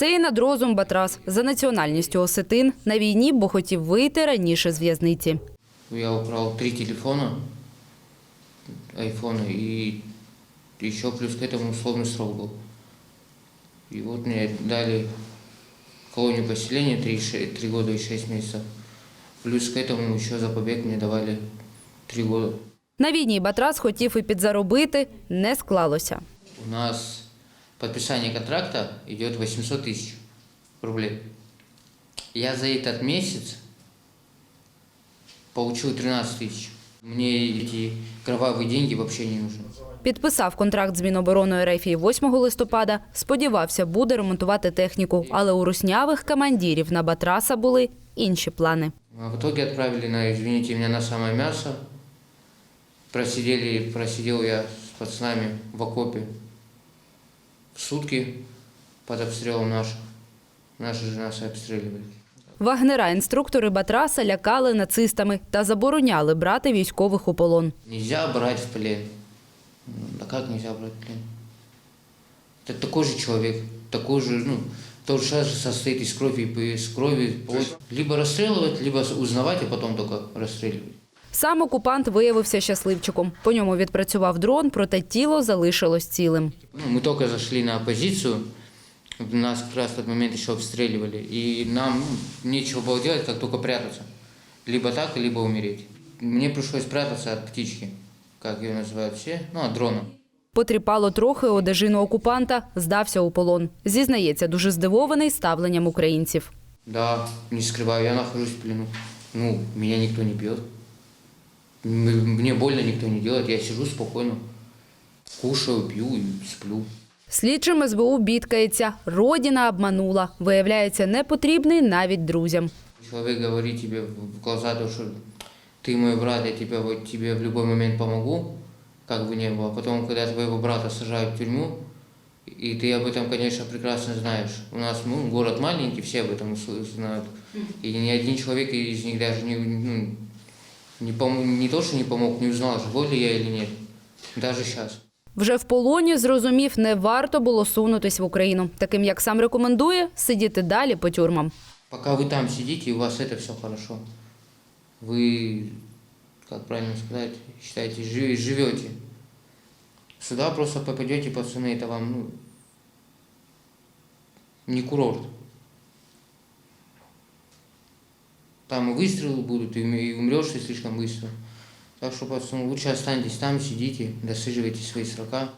Це і надрозум Батрас за національністю осетин на війні, бо хотів вийти раніше з в'язниці. Я украл три телефона, айфона, и еще плюс к этому условный срок был. И вот мне дали колонию поселения три, ше- три года и шесть месяцев. Плюс к этому еще за побег мне давали три года. На війні Батрас хотів і підзаробити, не склалося. У нас подписание контракта идет 800 тысяч рублей. Я за этот месяц получил 13 тысяч. Мне эти кровавые деньги вообще не нужны. Підписав контракт з Міноборони РФ 8 листопада. Сподівався, буде ремонтувати техніку, але у руснявих командирів на Батраса були інші плани. А в итоге отправили на, извините меня, на самое мясо. Просидели, просидел я с пацанами в окопе сутки под обстрелом наших. Наши же нас и обстреливали. Вагнера-інструктори Батраса лякали нацистами та забороняли брати військових у полон. Нельзя брать в плен. Да как нельзя брать в плен? Это такой же человек, такой же, ну, тот же состоит из крови, и из крови, плоть. Либо расстреливать, либо узнавать, а потом только расстреливать. Сам окупант виявився щасливчиком. По ньому відпрацював дрон, проте тіло залишилось цілим. Ну, мы только зашли на позицию, нас как раз в тот момент еще обстреливали, и нам ну, нечего было делать, как только прятаться. Либо так, либо умереть. Мне пришлось прятаться от птички, как ее называют все, ну, от дрона. Потріпало трохи одежину окупанта, здався у полон. Зізнається, дуже здивований ставленням українців. Да, не скрываю, я нахожусь в плену. Ну, меня никто не бьет. М- Мне больно никто не делает, я сижу спокойно, кушаю, пью и сплю. Слідчим СБУ бідкається. Родіна обманула. Виявляється, не потрібний навіть друзям. Человек говорит тебе в глаза, то, что ты мой брат, я тебе, вот, тебе в любой момент помогу, как бы не было. Потом, когда твоего брата сажают в тюрьму, и ты об этом, конечно, прекрасно знаешь. У нас ну, город маленький, все об этом с- знают. И ни один человек из них даже не, ну, не, пом- не то, что не помог, не узнал, живой ли я или нет. Даже сейчас. Вже в полоні зрозумів, не варто було сунутись в Україну. Таким, як сам рекомендує, сидіти далі по тюрмам. Пока вы там сидите, у вас это все хорошо. Вы, как правильно сказать, считаете, жи- живете. Сюда просто попадете, пацаны, это вам, ну, не курорт. Там и выстрелы будут, и ум- и умрешь ты слишком быстро. Так что, пацаны, лучше останьтесь там, сидите, досиживайте свои срока.